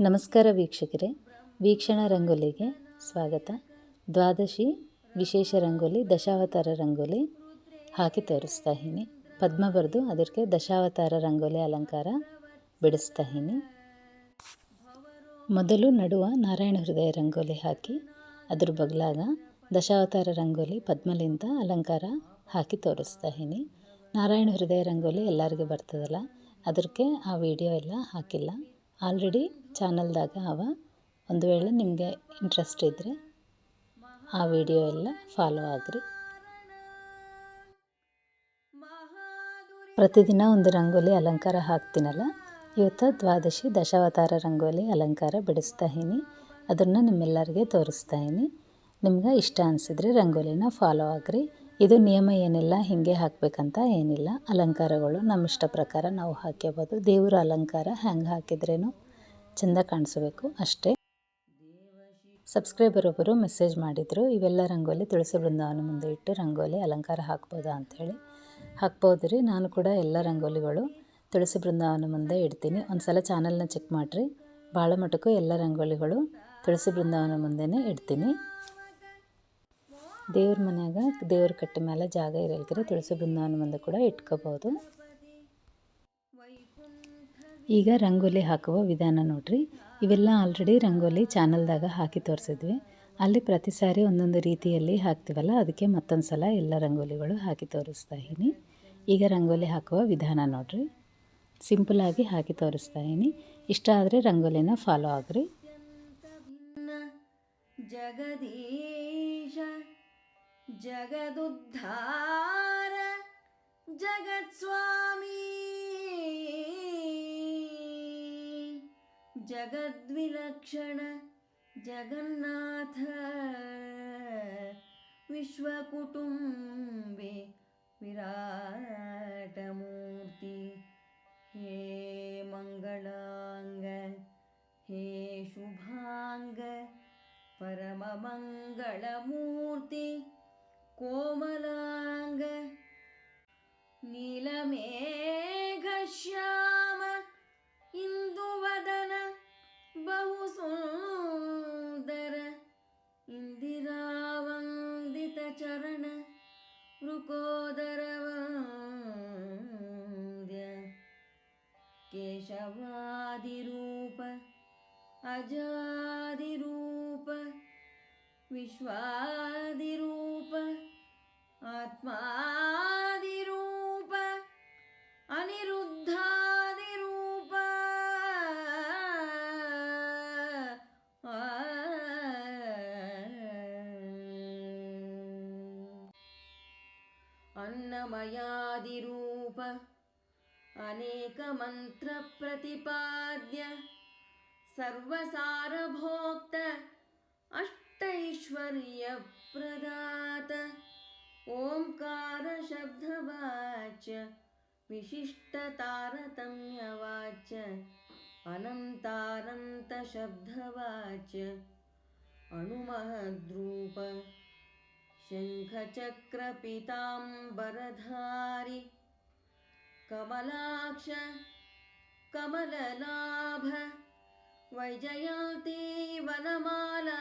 ನಮಸ್ಕಾರ ವೀಕ್ಷಕರೇ, ವೀಕ್ಷಣ ರಂಗೋಲಿಗೆ ಸ್ವಾಗತ. ದ್ವಾದಶಿ ವಿಶೇಷ ರಂಗೋಲಿ, ದಶಾವತಾರ ರಂಗೋಲಿ ಹಾಕಿ ತೋರಿಸ್ತಾ ಇದ್ದೀನಿ. ಪದ್ಮ ಬರೆದು ಅದಕ್ಕೆ ದಶಾವತಾರ ರಂಗೋಲಿ ಅಲಂಕಾರ ಬಿಡಿಸ್ತಾ ಇದ್ದೀನಿ. ಮೊದಲು ನಡುವ ನಾರಾಯಣ ಹೃದಯ ರಂಗೋಲಿ ಹಾಕಿ, ಅದ್ರ ಬಗ್ಲಾಗ ದಶಾವತಾರ ರಂಗೋಲಿ ಪದ್ಮಲಿಂದ ಅಲಂಕಾರ ಹಾಕಿ ತೋರಿಸ್ತಾ ಇದ್ದೀನಿ. ನಾರಾಯಣ ಹೃದಯ ರಂಗೋಲಿ ಎಲ್ಲರಿಗೂ ಬರ್ತದಲ್ಲ, ಅದಕ್ಕೆ ಆ ವಿಡಿಯೋ ಎಲ್ಲ ಹಾಕಿಲ್ಲ. ಆಲ್ರೆಡಿ ಚಾನಲ್ದಾಗ ಅವ. ಒಂದು ವೇಳೆ ನಿಮಗೆ ಇಂಟ್ರೆಸ್ಟ್ ಇದ್ದರೆ ಆ ವಿಡಿಯೋ ಎಲ್ಲ ಫಾಲೋ ಆಗ್ರಿ. ಪ್ರತಿದಿನ ಒಂದು ರಂಗೋಲಿ ಅಲಂಕಾರ ಹಾಕ್ತೀನಲ್ಲ? ಇವತ್ತು ದ್ವಾದಶಿ ದಶಾವತಾರ ರಂಗೋಲಿ ಅಲಂಕಾರ ಬಿಡಿಸ್ತಾ ಇದ್ದೀನಿ ಅದನ್ನು ನಿಮ್ಮೆಲ್ಲರಿಗೆ ತೋರಿಸ್ತಾ ಇದ್ದೀನಿ ನಿಮ್ಗೆ ಇಷ್ಟ ಅನಿಸಿದ್ರೆ ರಂಗೋಲಿನ ಫಾಲೋ ಆಗ್ರಿ. ಇದು ನಿಯಮ ಏನಿಲ್ಲ, ಹೀಗೆ ಹಾಕಬೇಕಂತ ಏನಿಲ್ಲ. ಅಲಂಕಾರಗಳು ನಮ್ಮ ಇಷ್ಟ ಪ್ರಕಾರ ನಾವು ಹಾಕ್ಕೋಬೋದು ದೇವರ ಅಲಂಕಾರ ಹ್ಯಾಂಗೆ ಹಾಕಿದ್ರೇನು ಚೆಂದ ಕಾಣಿಸ್ಬೇಕು ಅಷ್ಟೇ. ಸಬ್ಸ್ಕ್ರೈಬರ್ ಒಬ್ಬರು ಮೆಸೇಜ್ ಮಾಡಿದರು, ಇವೆಲ್ಲ ರಂಗೋಲಿ ತುಳಸಿ ಬೃಂದಾವನ ಮುಂದೆ ಇಟ್ಟು ರಂಗೋಲಿ ಅಲಂಕಾರ ಹಾಕ್ಬೋದಾ ಅಂಥೇಳಿ. ಹಾಕ್ಬೋದು ರೀ ನಾನು ಕೂಡ ಎಲ್ಲ ರಂಗೋಲಿಗಳು ತುಳಸಿ ಬೃಂದಾವನ ಮುಂದೆ ಇಡ್ತೀನಿ. ಒಂದು ಸಲ ಚಾನಲ್ನ ಚೆಕ್ ಮಾಡಿರಿ. ಭಾಳ ಮಟ್ಟಕ್ಕೂ ಎಲ್ಲ ರಂಗೋಲಿಗಳು ತುಳಸಿ ಬೃಂದಾವನ ಮುಂದೆನೇ ಇಡ್ತೀನಿ. ದೇವ್ರ ಮನ್ಯಾಗ ದೇವ್ರ ಕಟ್ಟ ಮೇಲೆ ಜಾಗ ಇರಲ್ಕರೆ. ತುಳಸಿ ಬೃಂದಾವನ ಮುಂದೆ ಕೂಡ ಇಟ್ಕೋಬೋದು. ಈಗ ರಂಗೋಲಿ ಹಾಕುವ ವಿಧಾನ ನೋಡ್ರಿ. ಇವೆಲ್ಲ ಆಲ್ರೆಡಿ ರಂಗೋಲಿ ಚಾನಲ್ದಾಗ ಹಾಕಿ ತೋರಿಸಿದ್ವಿ. ಅಲ್ಲಿ ಪ್ರತಿ ಸಾರಿ ಒಂದೊಂದು ರೀತಿಯಲ್ಲಿ ಹಾಕ್ತೀವಲ್ಲ, ಅದಕ್ಕೆ ಮತ್ತೊಂದು ಸಲ ಎಲ್ಲ ರಂಗೋಲಿಗಳು ಹಾಕಿ ತೋರಿಸ್ತಾ ಇದ್ದೀನಿ. ಈಗ ರಂಗೋಲಿ ಹಾಕುವ ವಿಧಾನ ನೋಡ್ರಿ. ಸಿಂಪಲಾಗಿ ಹಾಕಿ ತೋರಿಸ್ತಾ ಇದ್ದೀನಿ. ಇಷ್ಟ ಆದರೆ ರಂಗೋಲಿನ ಫಾಲೋ ಆಗ್ರಿ. ಜಗದೀಶ जगदुद्धार जगत्स्वामी। जगद्विलक्षण जगन्नाथ विश्वकुटुम्बे विराटमूर्ति। हे मङ्गलाङ्ग हे शुभाङ्ग परममङ्गलमूर्ति कोमलाङ्ग नीलमेघश्या आत्मादिरूप अनिरुद्धादिरूप। अन्नमयादिरूप अनेकमन्त्रप्रतिपाद्य सर्वसारभोक्त अष्टैश्वर्यप्रदात ओङ्कारशब्दवाच्य विशिष्टतारतम्यवाच्य अनन्तानन्तशब्दवाच्य अणुमहद्रूप शङ्खचक्रपिताम्बरधारि कमलाक्ष कमललाभ वैजयन्ती वनमाला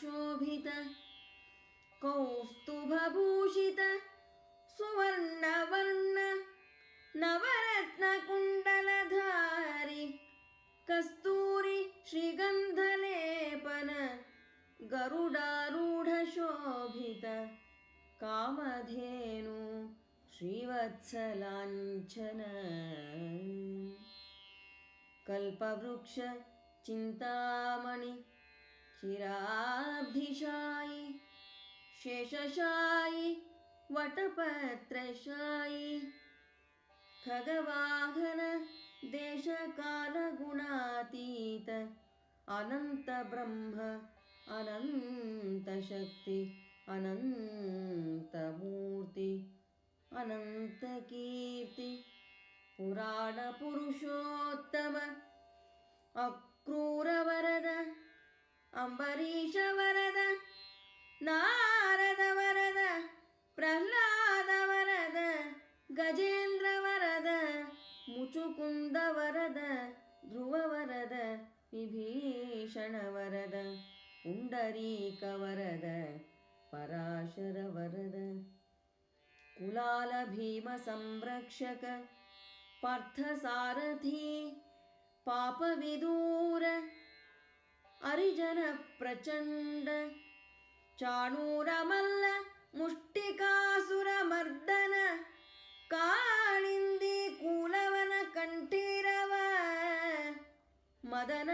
शोभित कौस्तुभभूषित सुवर्णवर्ण नवरत्नकुण्डलधारि कस्तूरि श्रीगन्धलेपन गरुडारूढशोभित कामधेनु श्रीवत्सलाञ्छन। कल्पवृक्ष चिन्तामणि चिराब्धिशायि शेषशायि वटपत्रशायि। खगवाहन देशकालगुणातीत अनन्तब्रह्म अनन्तशक्ति अनन्तमूर्ति अनन्तकीर्ति। पुराणपुरुषोत्तम अक्रूरवरद नारद वरद प्रह्लाद वरद गजेन्द्र वरद मुचुकुन्दवरद ध्रुवरद विभीषण वरद पुण्डरीकवरद पराशर वरद कुलालभीमसंरक्षक पर्थसारथि पापविदूर हरिजनप्रचण्ड ಚಾಣೂರಮಲ್ಲ ಮುಷ್ಟಿಕಾಸುರ ಮರ್ದನ ಕಾಳಿಂದಿ ಕೂಲವನ ಕಂಠೀರವ ಮದನ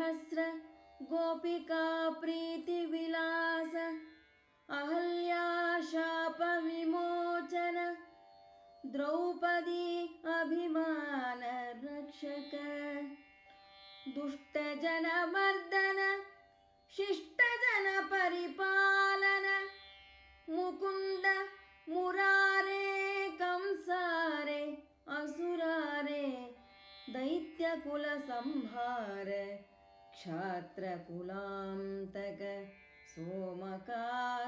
सहस्र गोपिका प्रीतिविलास अहल्या शापविमोचन द्रौपदी अभिमान रक्षक दुष्टजनमर्दन शिष्टजन परिपालन मुकुन्द मुरारे कंसारे असुरारे दैत्यकुलसंहार क्षात्रकुलान्तक सोमकासुरान्तक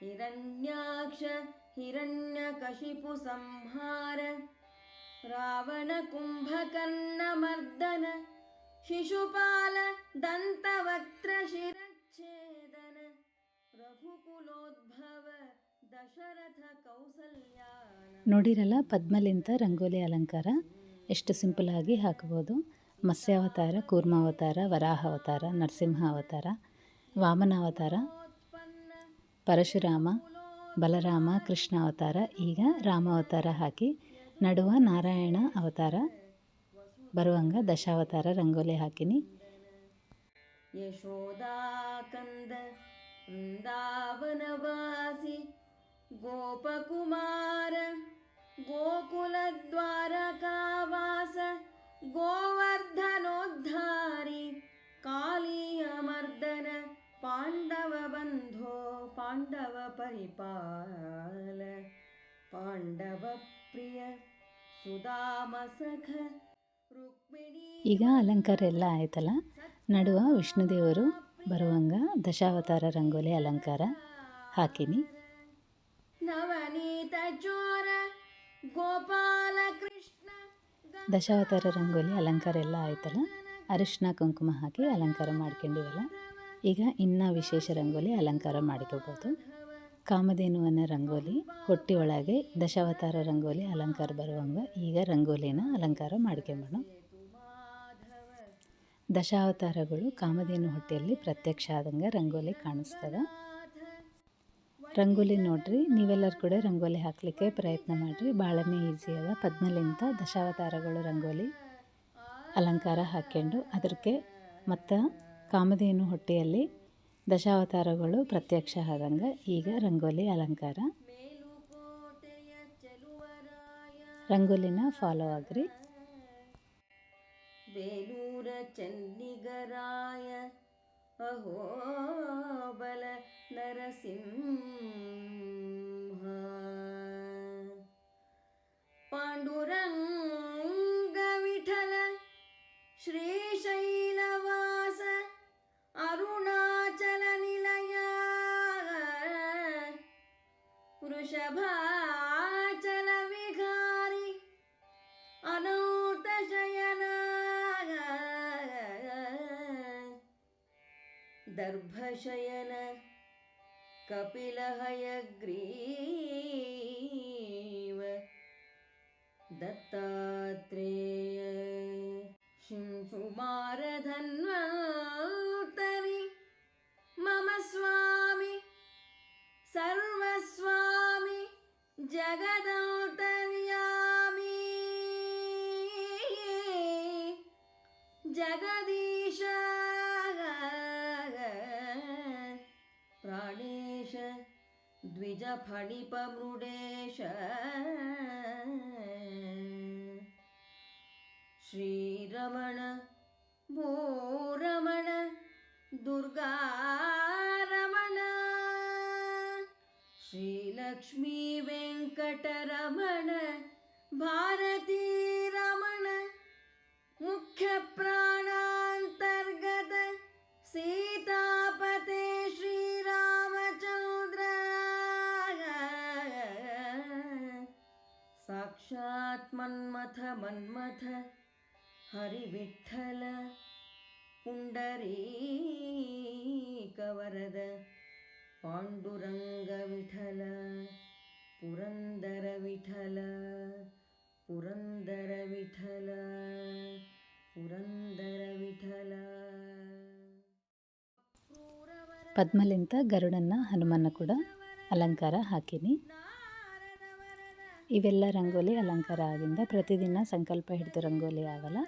हिरण्याक्ष हिरण्यकशिपुसंहार रावणकुम्भकर्णमर्दन शिशुपाल दन्तवक्त्रशिरच्छेदन रघुकुलोद्भव दशरथ कौसल्यान ನೋಡಿರಲ್ಲ ಪದ್ಮಲಿಂತ ರಂಗೋಲಿ ಅಲಂಕಾರ ಎಷ್ಟು ಸಿಂಪಲಾಗಿ ಹಾಕ್ಬೋದು ಮತ್ಸ್ಯಾವತಾರ, ಕೂರ್ಮಾವತಾರ, ವರಾಹಾವತಾರ, ನರಸಿಂಹಾವತಾರ, ವಾಮನಾವತಾರ, ಪರಶುರಾಮ, ಬಲರಾಮ ಕೃಷ್ಣ ಅವತಾರ ಈಗ ರಾಮಾವತಾರ ಹಾಕಿ ನಡುವ ನಾರಾಯಣ ಅವತಾರ, ಬರುವಂಗ ದಶಾವತಾರ ರಂಗೋಲಿ ಹಾಕಿನಿ. ಗೋವರ್ಧನೋದ್ಧಾರಿ ಕಾಲಿಯ ಮರ್ದನ ಪಾಂಡವ ಬಂಧೋ ಪಾಂಡವ ಪರಿಪಾಲ ಪಾಂಡವ ಪ್ರಿಯ ಸುಧಾಮ ಸಖ ಈಗ ಅಲಂಕಾರ ಎಲ್ಲ ಆಯ್ತಲ್ಲ? ನಡುವ ವಿಷ್ಣುದೇವರು ಬರುವಂಗ ದಶಾವತಾರ ರಂಗೋಲಿ ಅಲಂಕಾರ ಹಾಕಿನಿ. ನವನೀತ ಚೋರ ಗೋಪಾಲ ಕೃಷ್ಣ ದಶಾವತಾರ ರಂಗೋಲಿ ಅಲಂಕಾರ ಎಲ್ಲ ಆಯ್ತಲ್ಲ? ಅರಿಶಿನ, ಕುಂಕುಮ ಹಾಕಿ ಅಲಂಕಾರ ಮಾಡ್ಕೊಂಡಿವಲ್ಲ? ಈಗ ಇನ್ನು ವಿಶೇಷ ರಂಗೋಲಿ ಅಲಂಕಾರ ಮಾಡ್ಕೋಬೋದು ಕಾಮಧೇನುವನ ರಂಗೋಲಿ, ಹೊಟ್ಟಿ ಒಳಗೆ ದಶಾವತಾರ ರಂಗೋಲಿ ಅಲಂಕಾರ ಬರುವಂಗ ಈಗ ರಂಗೋಲಿನ ಅಲಂಕಾರ ಮಾಡ್ಕೊಂಬೋಣ ದಶಾವತಾರಗಳು ಕಾಮಧೇನು ಹೊಟ್ಟೆಯಲ್ಲಿ ಪ್ರತ್ಯಕ್ಷ ಆದಂಗೆ ರಂಗೋಲಿ ಕಾಣಿಸ್ತದ. ರಂಗೋಲಿ ನೋಡ್ರಿ, ನೀವೆಲ್ಲರೂ ಕೂಡ ರಂಗೋಲಿ ಹಾಕಲಿಕ್ಕೆ ಪ್ರಯತ್ನ ಮಾಡಿರಿ. ಭಾಳನೇ ಈಸಿ ಅದ. ಪದ್ಮಲಿಂತ ದಶಾವತಾರಗಳು ರಂಗೋಲಿ ಅಲಂಕಾರ ಹಾಕ್ಕೊಂಡು ಅದಕ್ಕೆ ಮತ್ತು ಕಾಮಧೇನು ಹೊಟ್ಟೆಯಲ್ಲಿ ದಶಾವತಾರಗಳು ಪ್ರತ್ಯಕ್ಷ ಆದಂಗೆ ಈಗ ರಂಗೋಲಿ ಅಲಂಕಾರ. ರಂಗೋಲಿನ ಫಾಲೋ ಆಗ್ರಿ. ಬೇಲೂರ ಚೆನ್ನಿಗರಾಯ अहो बल नरसिंह। पाण्डुरङ्गविठल श्रीशैलवास अरुणाचलनिलया वृषभा दर्भशयन कपिलहयग्रीव दत्तात्रेय शिंशुमारधन्वन्तरि। मम स्वामि सर्वस्वामि जगदौतर्यामि। जगदि द्विजफणिपमृडेश द्विजफणिपमृडेश। श्रीरमण भो रमण दुर्गारमण श्रीलक्ष्मीवेङ्कटरमण भारतीरमण। मुख्यप्राणा ಸಾಕ್ಷಾತ್ ಮನ್ಮಥ ಹರಿವಿಠಲ ಪುಂಡರೀಕವರದ ಪಾಂಡುರಂಗ ವಿಠಲ ಪುರಂದರ ವಿಠಲ ಪುರಂದರ ವಿಠಲ ಪುರಂದರ ವಿಠಲ ಪದ್ಮಲಿಂತ ಗರುಡನ್ನ ಹನುಮನ್ನ ಕೂಡ ಅಲಂಕಾರ ಹಾಕೀನಿ. ಇವೆಲ್ಲ ರಂಗೋಲಿ ಅಲಂಕಾರ ಆಗಿಂದ ಪ್ರತಿದಿನ ಸಂಕಲ್ಪ ಹಿಡಿದು ರಂಗೋಲಿ ಆಗಲ್ಲ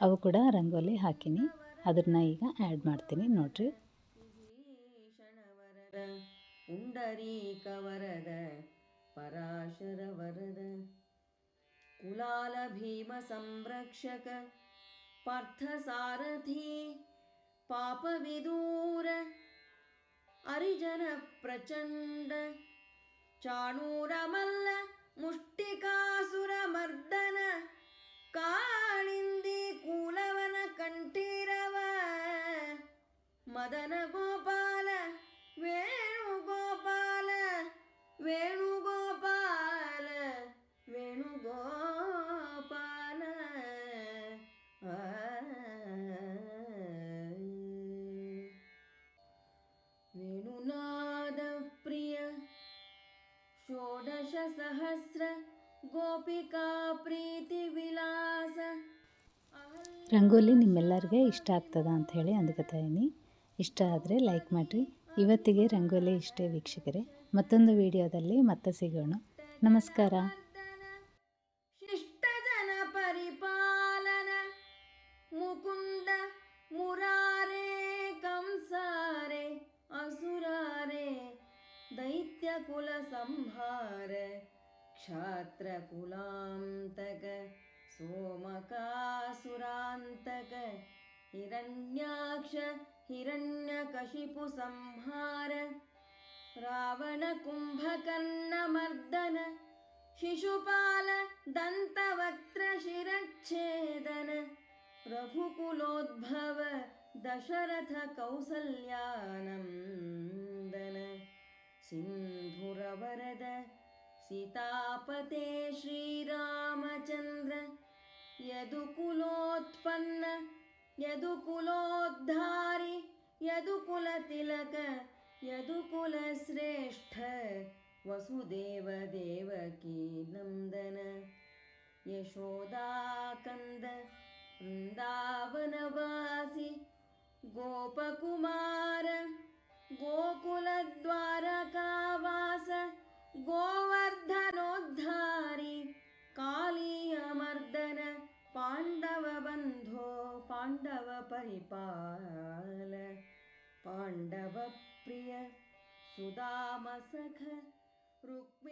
ಅವು ಕೂಡ ರಂಗೋಲಿ ಹಾಕಿನಿ. ಅದನ್ನ ಈಗ ಆ್ಯಡ್ ಮಾಡ್ತೀನಿ ನೋಡ್ರಿ. ಉಂಡರೀಕ ಪುಂಡರೀಕವರದ ಪರಾಶರ ವರದ ಕುಲಾಲ ಭೀಮ ಸಂರಕ್ಷಕ ಪಾರ್ಥ ಸಾರಥಿ ಪಾಪ ವಿದೂರ ಅರಿಜನ ಪ್ರಚಂಡ, ಚಾಣೂರಮಲ್ಲ ಮುಷ್ಟಿಕಾಸುರ ಮರ್ದನ ಕಾಳಿಂದಿ ಕೂಲವನ ಕಂಠೀರವ ಮದನ ಗೋಪಾಲ ಗೋಪಿಕಾ ಪ್ರೀತಿ ವಿಲಾಸ. ರಂಗೋಲಿ ನಿಮ್ಮೆಲ್ಲರಿಗೆ ಇಷ್ಟ ಆಗ್ತದ ಅಂತ ಹೇಳಿ ಅಂದ್ಕೊತಾಯಿನಿ ಇಷ್ಟ ಆದರೆ ಲೈಕ್ ಮಾಡಿರಿ. ಇವತ್ತಿಗೆ ರಂಗೋಲಿ ಇಷ್ಟೇ ವೀಕ್ಷಕರೇ. ಮತ್ತೊಂದು ವಿಡಿಯೋದಲ್ಲಿ ಮತ್ತೆ ಸಿಗೋಣ. ನಮಸ್ಕಾರ. ಶಿಷ್ಟಜನ ಪರಿಪಾಲನ. ಮುಕುಂದ ಮುರಾರೇ ಕಂಸಾರೆ ಅಸುರಾರೆ ದೈತ್ಯ क्षात्रकुलान्तक सोमकासुरान्तक हिरण्याक्ष हिरण्यकशिपुसंहार रावणकुम्भकर्णमर्दन शिशुपाल दन्तवक्त्रशिरच्छेदन प्रभुकुलोद्भव दशरथ कौसल्यानं द सीतापते श्रीरामचन्द्र यदुकुलोत्पन्न यदुकुलोद्धारि यदुकुलतिलक यदुकुलश्रेष्ठ वसुदेवदेवकी नन्दन यशोदाकन्द वृन्दावनवासि गोपकुमार गोकुलद्वारकावास गोवर्धनोद्धारी कालीयमर्दन पाण्डवबन्धो पाण्डवपरिपाल पाण्डवप्रिय सुदामसख रुक्मि